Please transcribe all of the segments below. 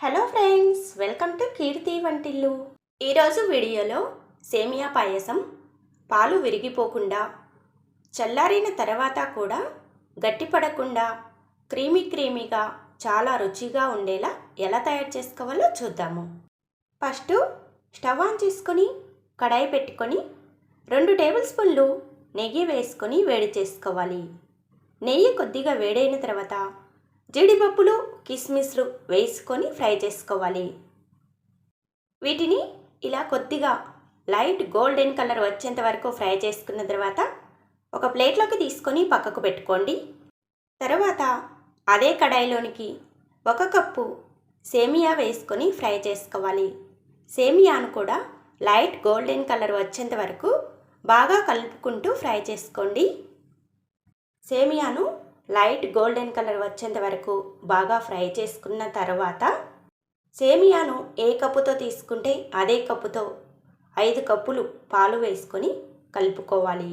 Hello friends welcome to Keerthi వంటిల్లు ఈరోజు వీడియోలో సేమియా పాయసం పాలు విరిగిపోకుండా చల్లారిన తర్వాత కూడా గట్టిపడకుండా క్రీమీ క్రీమీగా చాలా రుచిగా ఉండేలా ఎలా తయారు చేసుకోవాలో చూద్దాము. ఫస్ట్ స్టవ్ ఆన్ చేసుకొని కడాయి పెట్టుకొని రెండు టేబుల్ స్పూన్లు నెయ్యి వేసుకొని వేడి చేసుకోవాలి. నెయ్యి కొద్దిగా వేడైన తర్వాత జీడిపప్పులు కిస్మిస్లు వేసుకొని ఫ్రై చేసుకోవాలి. వీటిని ఇలా కొద్దిగా లైట్ గోల్డెన్ కలర్ వచ్చేంత వరకు ఫ్రై చేసుకున్న తర్వాత ఒక ప్లేట్లోకి తీసుకొని పక్కకు పెట్టుకోండి. తర్వాత అదే కడాయిలోనికి ఒక కప్పు సేమియా వేసుకొని ఫ్రై చేసుకోవాలి. సేమియాను కూడా లైట్ గోల్డెన్ కలర్ వచ్చేంత వరకు బాగా కలుపుకుంటూ ఫ్రై చేసుకోండి. సేమియాను లైట్ గోల్డెన్ కలర్ వచ్చేంత వరకు బాగా ఫ్రై చేసుకున్న తర్వాత సేమియాను ఏ కప్పుతో తీసుకుంటే అదే కప్పుతో ఐదు కప్పులు పాలు వేసుకొని కలుపుకోవాలి.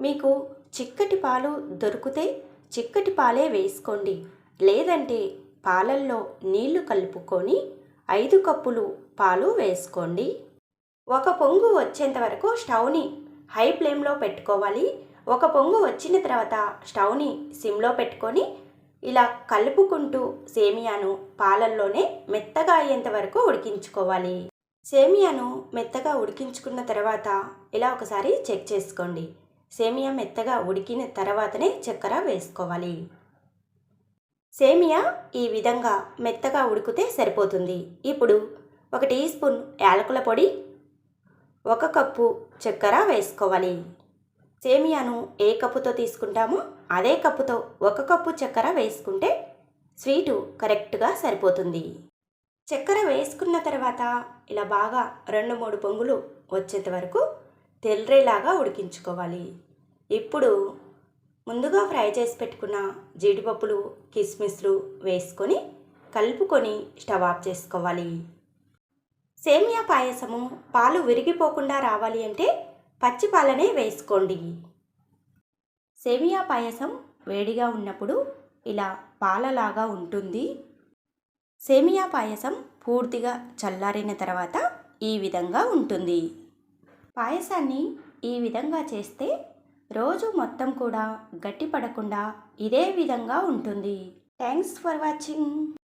మీకు చిక్కటి పాలు దొరికితే చిక్కటి పాలే వేసుకోండి. లేదంటే పాలల్లో నీళ్ళు కలుపుకొని ఐదు కప్పులు పాలు వేసుకోండి. ఒక పొంగు వచ్చేంత వరకు స్టవ్ని హై ఫ్లేమ్లో పెట్టుకోవాలి. ఒక పొంగు వచ్చిన తర్వాత స్టవ్ని సిమ్లో పెట్టుకొని ఇలా కలుపుకుంటూ సేమియాను పాలల్లోనే మెత్తగా అయ్యేంత వరకు ఉడికించుకోవాలి. సేమియాను మెత్తగా ఉడికించుకున్న తర్వాత ఇలా ఒకసారి చెక్ చేసుకోండి. సేమియా మెత్తగా ఉడికిన తర్వాతనే చక్కెర వేసుకోవాలి. సేమియా ఈ విధంగా మెత్తగా ఉడికితే సరిపోతుంది. ఇప్పుడు ఒక టీ స్పూన్ యాలకుల పొడి ఒక కప్పు చక్కెర వేసుకోవాలి. సేమియాను ఏ కప్పుతో తీసుకుంటామో అదే కప్పుతో ఒక కప్పు చక్కెర వేసుకుంటే స్వీటు కరెక్ట్గా సరిపోతుంది. చక్కెర వేసుకున్న తర్వాత ఇలా బాగా రెండు మూడు పొంగులు వచ్చేంత వరకు తెల్లరేలాగా ఉడికించుకోవాలి. ఇప్పుడు ముందుగా ఫ్రై చేసి పెట్టుకున్న జీడిపప్పులు కిస్మిస్లు వేసుకొని కలుపుకొని స్టవ్ ఆఫ్ చేసుకోవాలి. సేమియా పాయసము పాలు విరిగిపోకుండా రావాలి అంటే పచ్చి పాలనే వేసుకోండి. సేమియా పాయసం వేడిగా ఉన్నప్పుడు ఇలా పాలలాగా ఉంటుంది. సేమియా పాయసం పూర్తిగా చల్లారిన తర్వాత ఈ విధంగా ఉంటుంది. పాయసాన్ని ఈ విధంగా చేస్తే రోజు మొత్తం కూడా గట్టిపడకుండా ఇదే విధంగా ఉంటుంది. Thanks for watching.